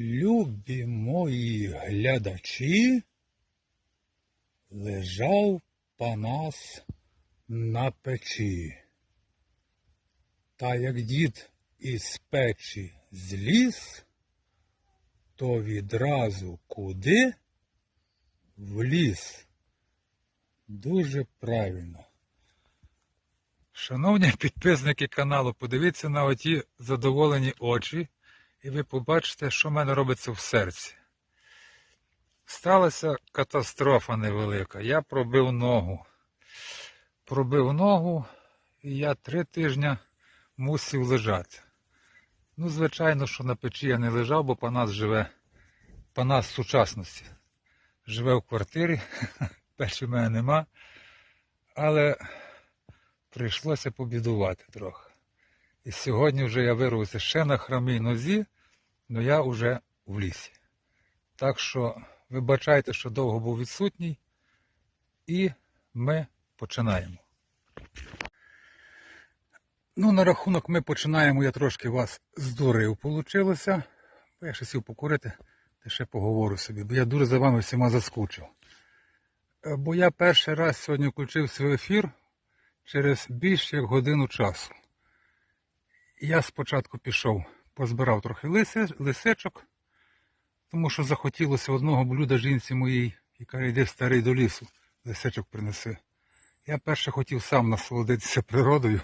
Любі мої глядачі, лежав Панас на печі. Та як дід із печі зліз, то відразу куди? В ліс. Дуже правильно. Шановні підписники каналу, подивіться на оті задоволені очі, і ви побачите, що в мене робиться в серці. Сталася катастрофа невелика. Я пробив ногу. Пробив ногу, і я три тижні мусив лежати. Ну, звичайно, що на печі я не лежав, бо Панас живе, Панас сучасності. Живе в квартирі, печі в мене нема. Але прийшлося побідувати трохи. І сьогодні вже я вирвався ще на хромій нозі, але я вже в лісі. Так що вибачайте, що довго був відсутній, і ми починаємо. Ну, на рахунок ми починаємо, я трошки вас здурив. Бо я ще сів покурити, та ще поговорю собі, бо я дуже за вами всіма заскучив. Е, Бо я перший раз сьогодні включив свій ефір через більше як годину часу. Я спочатку пішов, позбирав трохи лиси, лисичок, тому що захотілося одного блюда жінці моїй, яка йде старий до лісу, лисичок принеси. Я перше хотів сам насолодитися природою.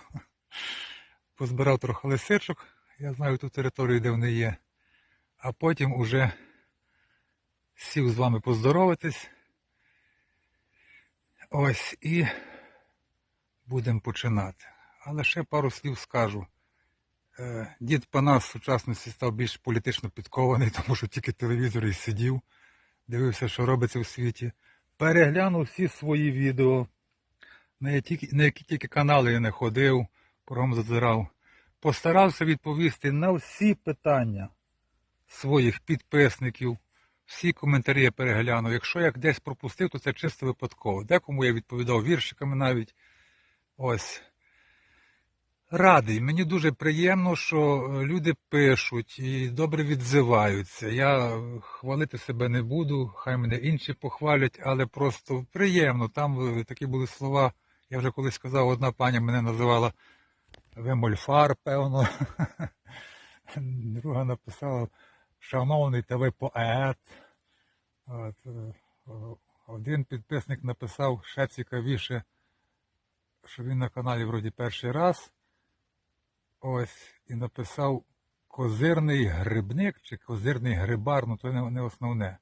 Позбирав трохи лисичок, я знаю ту територію, де вони є. А потім уже сів з вами поздороватись. Ось і будемо починати. Але ще пару слів скажу. Е, Дід Панас в сучасності став більш політично підкований, тому що тільки телевізор і сидів, дивився, що робиться в світі. Переглянув всі свої відео, на які, на які тільки канали я не ходив, кругом зазирав. Постарався відповісти на всі питання своїх підписників, всі коментарі я переглянув. Якщо я десь пропустив, то це чисто випадково. Декому я відповідав віршиками навіть. Ось. Радий. Мені дуже приємно, що е, люди пишуть і добре відзиваються. Я хвалити себе не буду, хай мене інші похвалять, але просто приємно. Там е, такі були слова. Я вже колись сказав, одна пані мене називала Вемольфар, певно. Друга написала Шановний та ви поет. От, е, один підписник написав ще цікавіше, що він на каналі вроді перший раз. Ось, і написав козирний грибник чи козирний грибар, ну то не, не основне.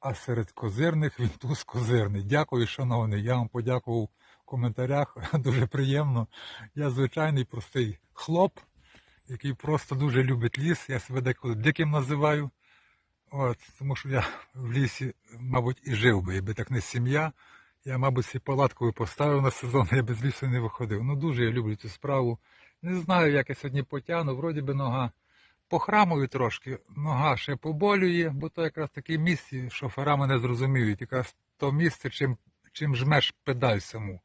А серед козирних він туз козирний. Дякую, шановний. Я вам подякував в коментарях. Дуже приємно. Я звичайний простий хлоп, який просто дуже любить ліс. Я себе деколи диким називаю. От, тому що я в лісі, мабуть, і жив би, якби так не сім'я. Я, мабуть, свій палатку поставив на сезон, я без лісу не виходив. Ну дуже я люблю цю справу. Не знаю, як я сьогодні потягну, вроді би нога похрамую трошки, нога ще поболює, бо то якраз таке місце, шофера мене зрозуміють, якраз то місце, чим, чим жмеш педаль саму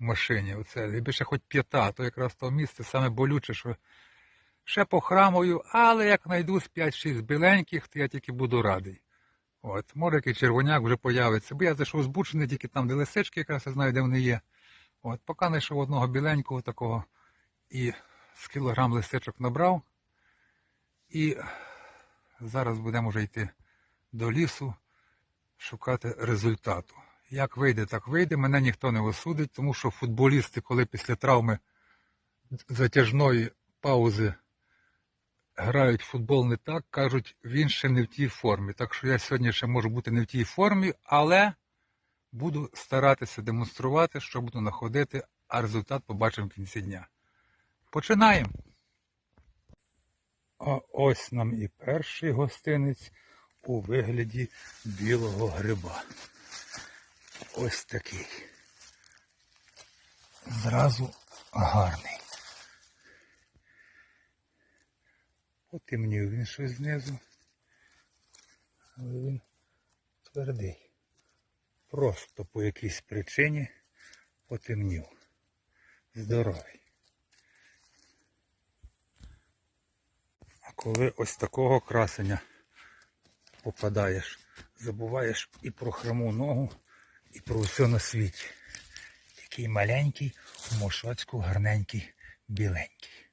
в машині. Оце, якби ще хоч п'ята, то якраз то місце саме болюче, що ще похрамую, але як знайду з 5-6 біленьких, то я тільки буду радий. От, може який червоняк вже появиться, бо я зайшов збучений тільки там, де лисички, якраз я знаю, де вони є. От, поки знайшов одного біленького такого і з кілограм лисичок набрав. І зараз будемо вже йти до лісу, шукати результату. Як вийде, так вийде. Мене ніхто не осудить, тому що футболісти, коли після травми затяжної паузи грають в футбол не так, кажуть, він ще не в тій формі. Так що я сьогодні ще можу бути не в тій формі, але буду старатися демонструвати, що буду знаходити, а результат побачимо в кінці дня. Починаємо. А ось нам і перший гостинець у вигляді білого гриба. Ось такий. Зразу гарний. Потемнів він щось знизу. Але він твердий. Просто по якійсь причині потемнів. Здоровий. Коли ось такого красення попадаєш, забуваєш і про хрому ногу, і про все на світі. Такий маленький, у мошоцьку гарненький, біленький.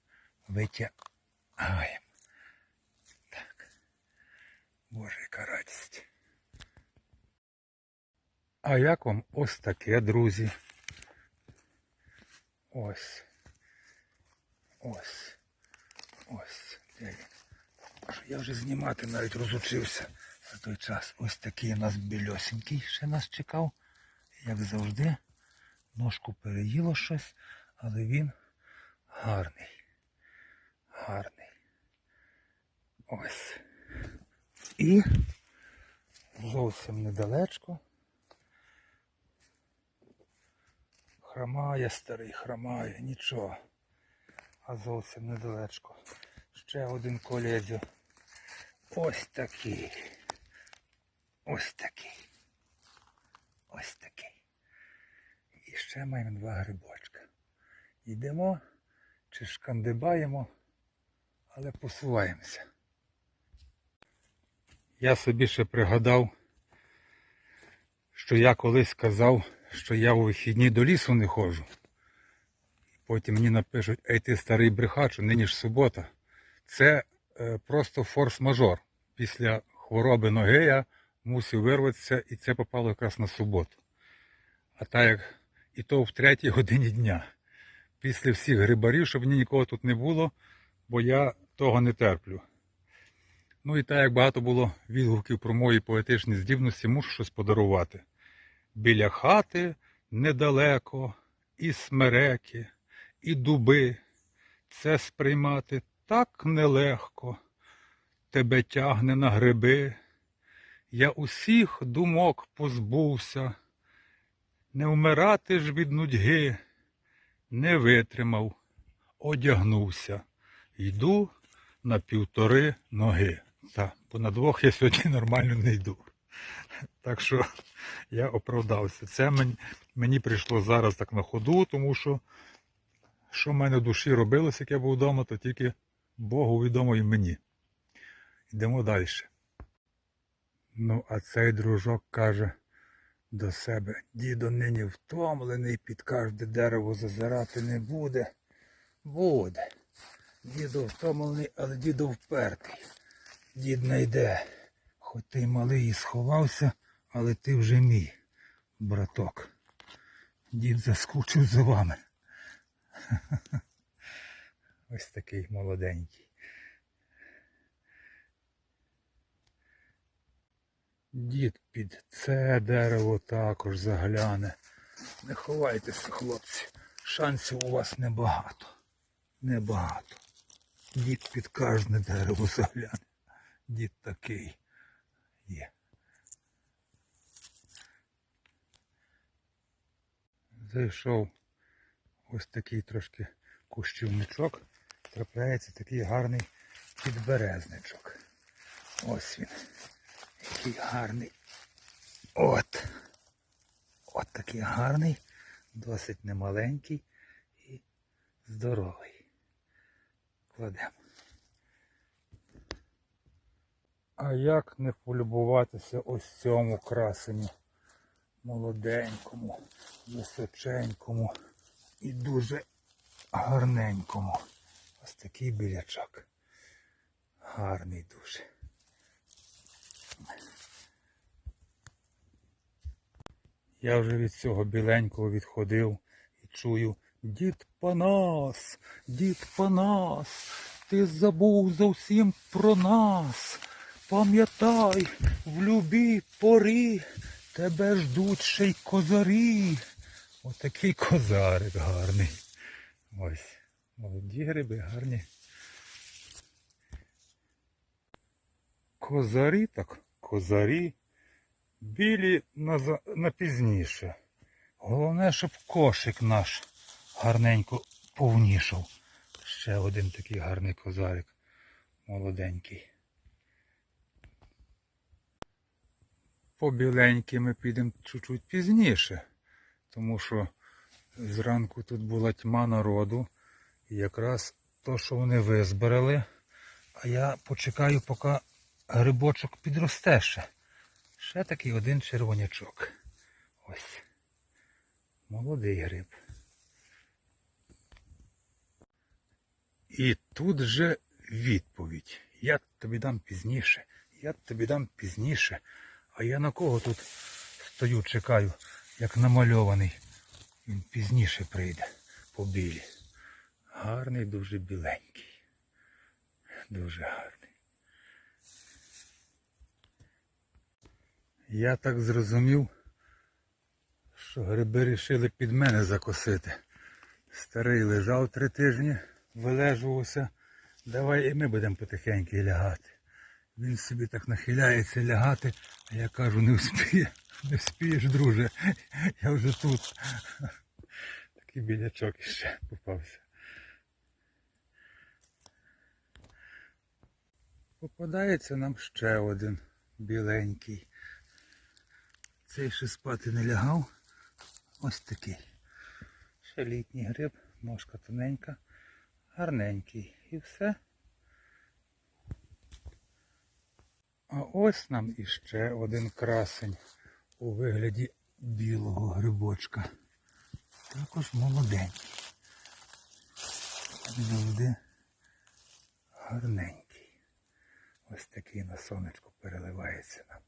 Витягаємо. Так. Боже, яка радість. А як вам ось таке, друзі? Ось. Ось. Ось. Де він? Я вже знімати навіть розучився за той час. Ось такий у нас більосенький ще нас чекав. Як завжди. Ножку переїло щось, але він гарний. Гарний. Ось. І зовсім недалечко. Хромає старий, хромає, нічого. А зовсім недалечко. Ще один колезю. Ось такий. Ось такий. Ось такий. І ще маємо два грибочка. Йдемо чи шкандибаємо, але посуваємося. Я собі ще пригадав, що я колись казав, що я у вихідні до лісу не ходжу. Потім мені напишуть, ей ти старий брехач, нині ж субота. Це е, просто форс-мажор. Після хвороби ноги я мусив вирватися і це попало якраз на суботу. А так як і то в третій годині дня. Після всіх грибарів, щоб мені нікого тут не було, бо я того не терплю. Ну і так як багато було відгуків про мої поетичні здібності, мушу щось подарувати. Біля хати недалеко, і смереки, і дуби. Це сприймати так нелегко. Тебе тягне на гриби. Я усіх думок позбувся. Не вмирати ж від нудьги, не витримав, одягнувся. Йду на півтори ноги. Та, бо на двох я сьогодні нормально не йду. Так що я оправдався. Це мені, мені прийшло зараз так на ходу, тому що що в мене в душі робилось, як я був вдома, то тільки Богу відомо і мені. Йдемо далі. Ну, а цей дружок каже до себе, дідо нині втомлений, під кожне дерево зазирати не буде. Буде. Дідо втомлений, але дідо впертий. Дід не йде. Хоч ти малий і сховався, але ти вже мій, браток. Дід заскучив за вами. Ось такий молоденький. Дід під це дерево також загляне. Не ховайтеся, хлопці. Шансів у вас небагато. Небагато. Дід під кожне дерево загляне. Дід такий є. Зайшов ось такий трошки кущівничок. Трапляється такий гарний підберезничок. Ось він. Який гарний. От. От такий гарний, досить немаленький і здоровий. Кладемо. А як не полюбуватися ось цьому красеню? Молоденькому, височенькому і дуже гарненькому. Ось такий білячок. Гарний дуже. Я вже від цього біленького відходив і чую Дід Панас, дід Панас, ти забув зовсім про нас. Пам'ятай, в любій порі тебе ждуть ще й козарі. Отакий козарик гарний. Ось. Молоді гриби гарні. Козарі так, козарі. Білі на, на пізніше. Головне, щоб кошик наш гарненько повнішав. Ще один такий гарний козарик. Молоденький. По біленькій ми підемо чуть-чуть пізніше, тому що зранку тут була тьма народу. Якраз то, що вони визбирали, а я почекаю, поки грибочок підросте ще. Ще такий один червонячок. Ось. Молодий гриб. І тут же відповідь. Я тобі дам пізніше. Я тобі дам пізніше. А я на кого тут стою, чекаю, як намальований. Він пізніше прийде по білі. Гарний, дуже біленький. Дуже гарний. Я так зрозумів, що гриби рішили під мене закосити. Старий лежав три тижні, вилежувався. Давай і ми будемо потихеньку лягати. Він собі так нахиляється лягати, а я кажу, не вспіє, не вспієш, друже. Я вже тут. Такий білячок іще попався. Попадається нам ще один біленький. Цей ще спати не лягав. Ось такий. Ще літній гриб, ножка тоненька, гарненький. І все. А ось нам іще один красень у вигляді білого грибочка. Також молоденький. Завжди гарненький. Ось такий на сонечку переливається нам.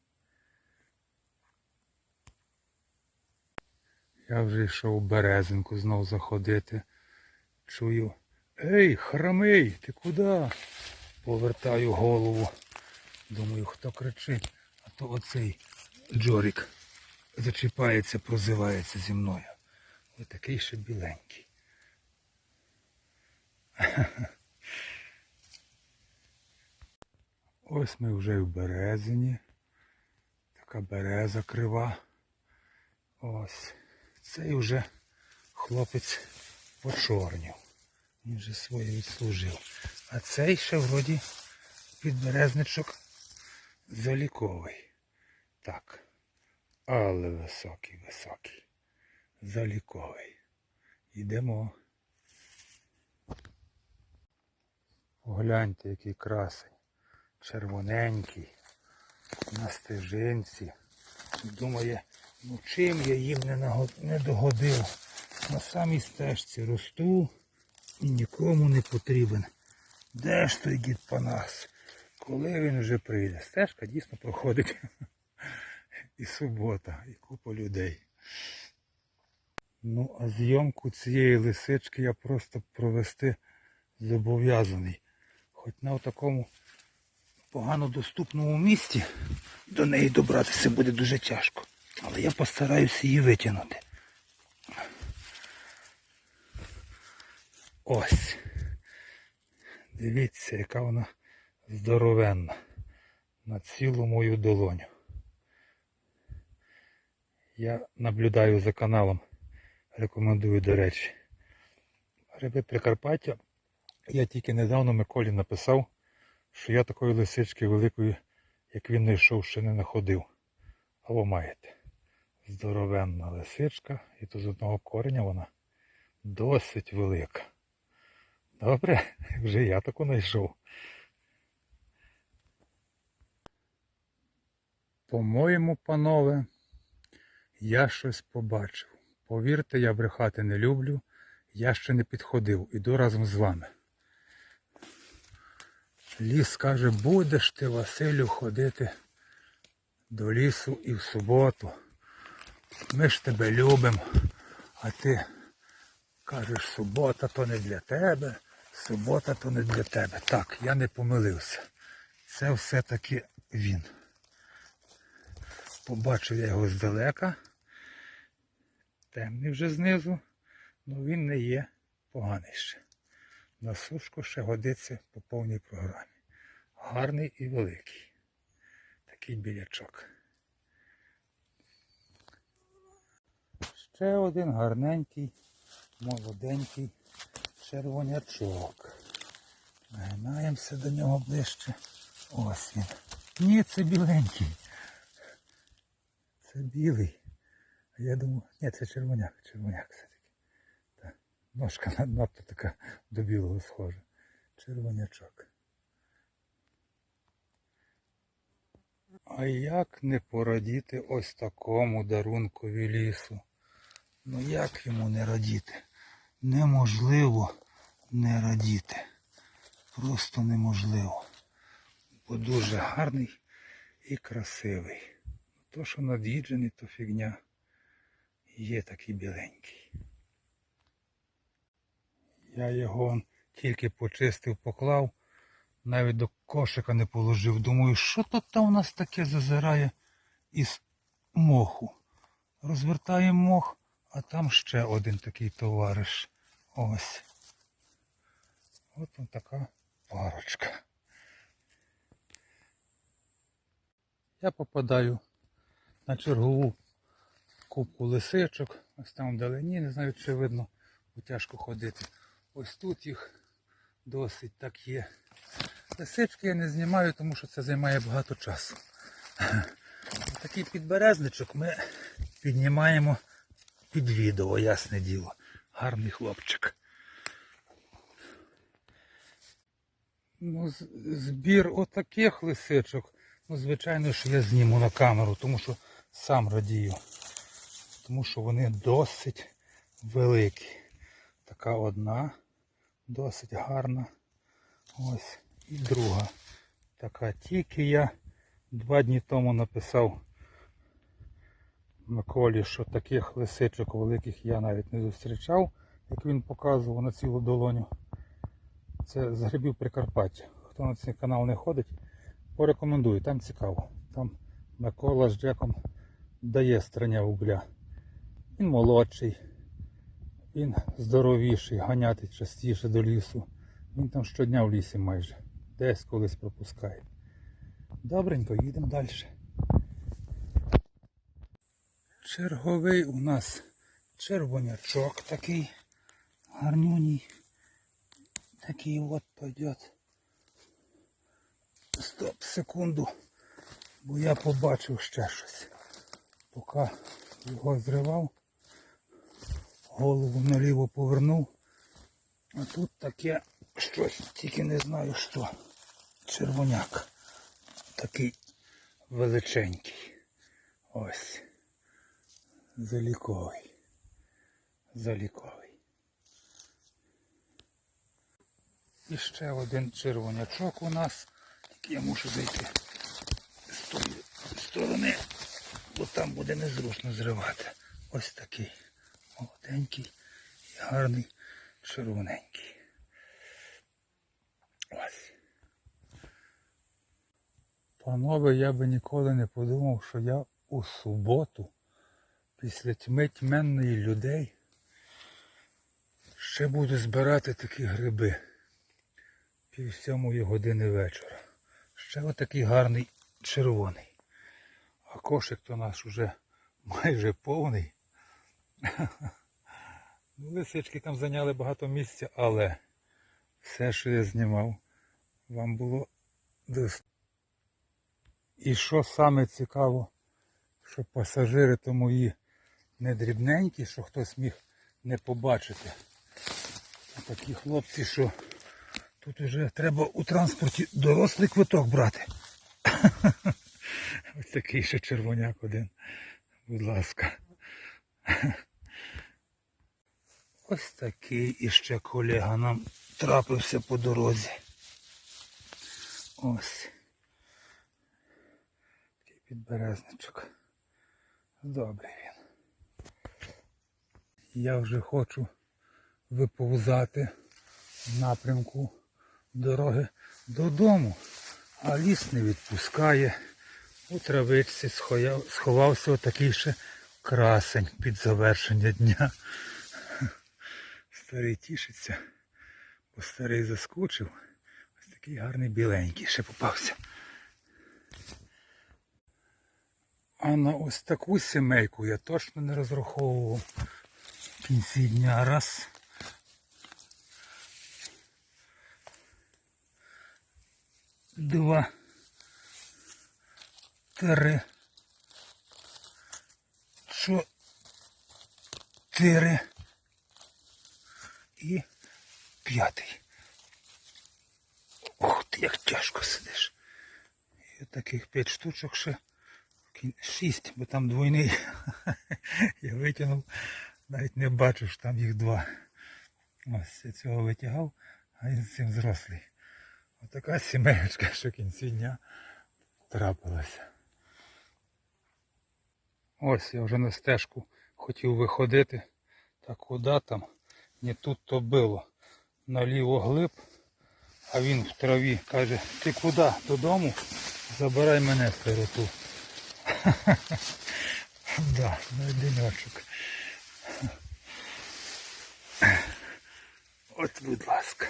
Я вже йшов березинку знов заходити. Чую. Ей, хромий, ти куди? Повертаю голову. Думаю, хто кричить, а то оцей Джорік зачіпається, прозивається зі мною. Ось такий ще біленький. Ось ми вже в березині. Така береза крива. Ось. Цей вже хлопець почорнів. Він вже своє відслужив. А цей ще вроді підберезничок заліковий. Так. Але високий, високий. Заліковий. Йдемо. Погляньте, який красень. Червоненький. На стежинці. Думає, ну чим я їм не, наго- не догодив. На самій стежці росту і нікому не потрібен. Де ж той дід Панас? Коли він вже прийде? Стежка дійсно проходить. І субота, і купа людей. Ну, а зйомку цієї лисички я просто провести зобов'язаний. Хоч на такому погано доступному місці до неї добратися буде дуже тяжко. Але я постараюся її витягнути. Ось. Дивіться, яка вона здоровенна. На цілу мою долоню. Я наблюдаю за каналом. Рекомендую, до речі. Гриби Прикарпаття. Я тільки недавно Миколі написав, що я такої лисички великої, як він знайшов, ще не знаходив. А ви маєте. Здоровенна лисичка, і то з одного кореня вона досить велика. Добре, вже я таку знайшов. По-моєму, панове, я щось побачив. Повірте, я брехати не люблю. Я ще не підходив. Іду разом з вами. Ліс каже, будеш ти, Василю, ходити до лісу і в суботу. Ми ж тебе любимо, а ти кажеш, субота то не для тебе, субота то не для тебе. Так, я не помилився. Це все-таки він. Побачив я його здалека. Темний вже знизу, але він не є поганий ще. На сушку ще годиться по повній програмі. Гарний і великий. Такий білячок. Ще один гарненький, молоденький червонячок. Нагинаємося до нього ближче. Ось він. Ні, це біленький. Це білий. А я думаю, ні, це червоняк, червоняк. Ножка над- надто така до білого схожа. Червонячок. А як не порадіти ось такому дарункові лісу? Ну як йому не радіти? Неможливо не радіти. Просто неможливо. Бо дуже гарний і красивий. То, що над'їджений, то фігня. Є такий біленький. Я його тільки почистив, поклав, навіть до кошика не положив. Думаю, що тут там у нас таке зазирає із моху. Розвертаємо мох, а там ще один такий товариш. Ось. От он така парочка. Я попадаю на чергову кубку лисичок. Ось там вдалині, не знаю, чи видно, бо тяжко ходити. Ось тут їх досить так є. Лисички я не знімаю, тому що це займає багато часу. Такий підберезничок ми піднімаємо під відео, ясне діло. Гарний хлопчик. Ну, збір отаких лисичок. Ну, звичайно, що я зніму на камеру, тому що сам радію. Тому що вони досить великі. Така одна, досить гарна. Ось. І друга. Така тільки я два дні тому написав Миколі, що таких лисичок великих я навіть не зустрічав, як він показував на цілу долоню. Це з грибів Прикарпаття. Хто на цей канал не ходить, порекомендую, там цікаво. Там Микола з Джеком дає страня угля. Він молодший, він здоровіший, ганяти частіше до лісу. Він там щодня в лісі майже. Десь колись пропускає. Добренько, їдемо далі. Черговий у нас червонячок такий гарнюній. Такий от пойдет. Стоп, секунду. Бо я побачив ще щось. Поки його зривав, голову наліво повернув. А тут таке щось, тільки не знаю що. Червоняк. Такий величенький. Ось. Заліковий. Заліковий. І ще один червонячок у нас. Тільки я мушу зайти з тої сторони, бо там буде незручно зривати. Ось такий молоденький і гарний червоненький. Ось. Панове, я би ніколи не подумав, що я у суботу, після тьми тьменної людей, ще буду збирати такі гриби пів сьомої години вечора. Ще отакий гарний червоний. А кошик то наш уже майже повний. Ну, Лисички там зайняли багато місця, але все, що я знімав, вам було достатньо. І що саме цікаво, що пасажири то мої не дрібненькі, що хтось міг не побачити. А такі хлопці, що тут вже треба у транспорті дорослий квиток брати. Ось такий ще червоняк один. Будь ласка. Ось такий іще колега нам трапився по дорозі. Ось. Такий підберезничок. Добрий він. Я вже хочу виповзати в напрямку дороги додому, а ліс не відпускає. У травичці сховався отакий ще красень під завершення дня. Старий тішиться, бо старий заскучив. Ось такий гарний біленький ще попався. А на ось таку сімейку я точно не розраховував в кінці дня. Раз. Два. Три. Чотири. І п'ятий. Ух ти, як тяжко сидиш. І таких п'ять штучок ще шість, бо там двойний. Я витягнув, навіть не бачу, що там їх два. Ось я цього витягав, а він з цим зрослий. Отака сімейка, що кінці дня трапилася. Ось я вже на стежку хотів виходити. Та куди там? Не тут то було. Наліво глиб, а він в траві каже, ти куди? Додому? Забирай мене сироту. Да, на денечок. От, будь ласка.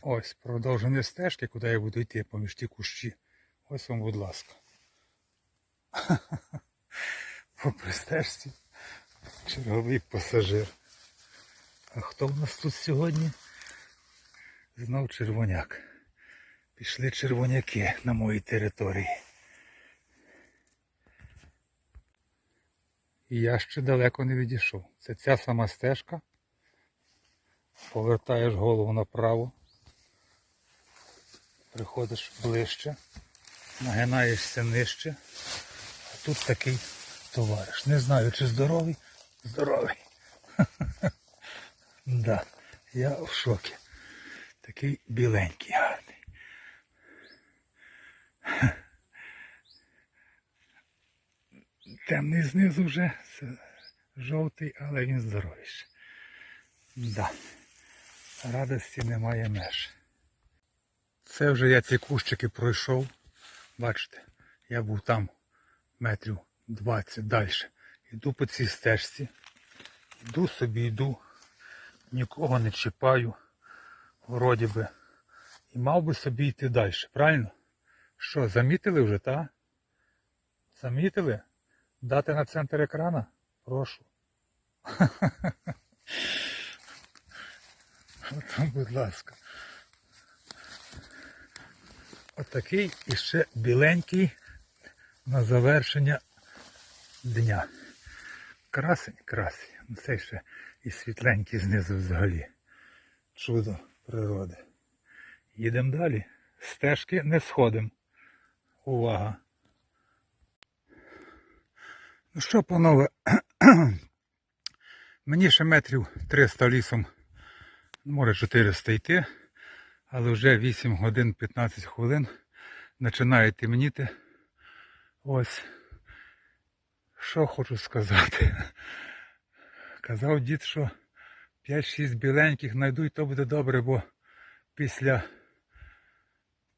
Ось продовження стежки, куди я буду йти поміж ті кущі. Ось вам, будь ласка. Попри стежці черговий пасажир. А хто в нас тут сьогодні? Знов червоняк. Пішли червоняки на моїй території. І я ще далеко не відійшов. Це ця сама стежка. Повертаєш голову направо. Приходиш ближче, нагинаєшся нижче. Тут такий товариш. Не знаю, чи здоровий. Здоровий. Да, я в шокі. Такий біленький гарний. Темний знизу вже жовтий, але він здоровіший. Да. Радості немає меж. Це вже я ці кущики пройшов. Бачите, я був там метрів 20 далі. Йду по цій стежці. Йду собі, йду. Нікого не чіпаю. Вроді би. І мав би собі йти далі, правильно? Що, замітили вже, та? Замітили? Дати на центр екрана? Прошу. От, будь ласка. Отакий іще біленький на завершення дня. Красень, красень. Ну, Це ще і світленький знизу взагалі. Чудо природи. Їдемо далі. Стежки не сходимо. Увага. Ну що, панове, мені ще метрів 300 лісом, може 400 йти, але вже 8 годин 15 хвилин починає темніти. Ось. Що хочу сказати. Казав дід, що 5-6 біленьких знайду і то буде добре, бо після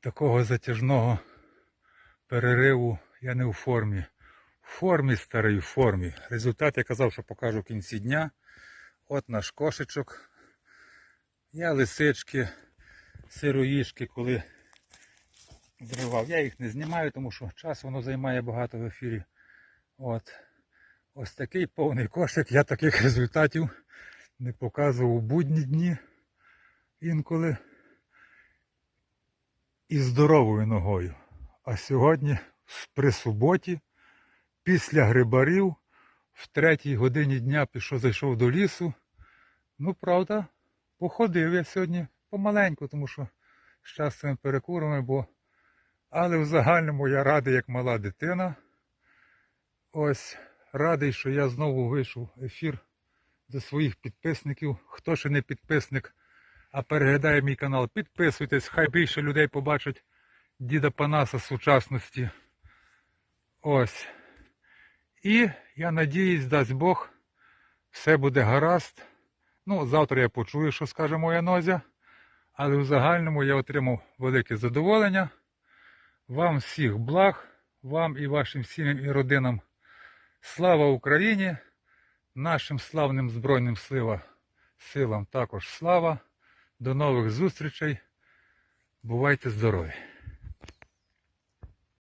такого затяжного перериву я не у формі. В формі старий, в формі. Результат я казав, що покажу в кінці дня. От наш кошечок. Я лисички, сироїшки, коли зривав. Я їх не знімаю, тому що час воно займає багато в ефірі. От. Ось такий повний кошик. Я таких результатів не показував у будні дні інколи. І здоровою ногою. А сьогодні при суботі після грибарів в третій годині дня пішов, зайшов до лісу. Ну, правда, походив я сьогодні помаленьку, тому що з частими перекурами, бо. Але в загальному я радий, як мала дитина. Ось радий, що я знову вийшов в ефір до своїх підписників. Хто ще не підписник, а переглядає мій канал, підписуйтесь, хай більше людей побачать діда Панаса сучасності. Ось. І я надіюсь, дасть Бог, все буде гаразд. Ну, завтра я почую, що скаже моя нозя. Але в загальному я отримав велике задоволення. Вам всіх благ, вам і вашим сім'ям і родинам. Слава Україні! Нашим славним Збройним силам також слава. До нових зустрічей. Бувайте здорові!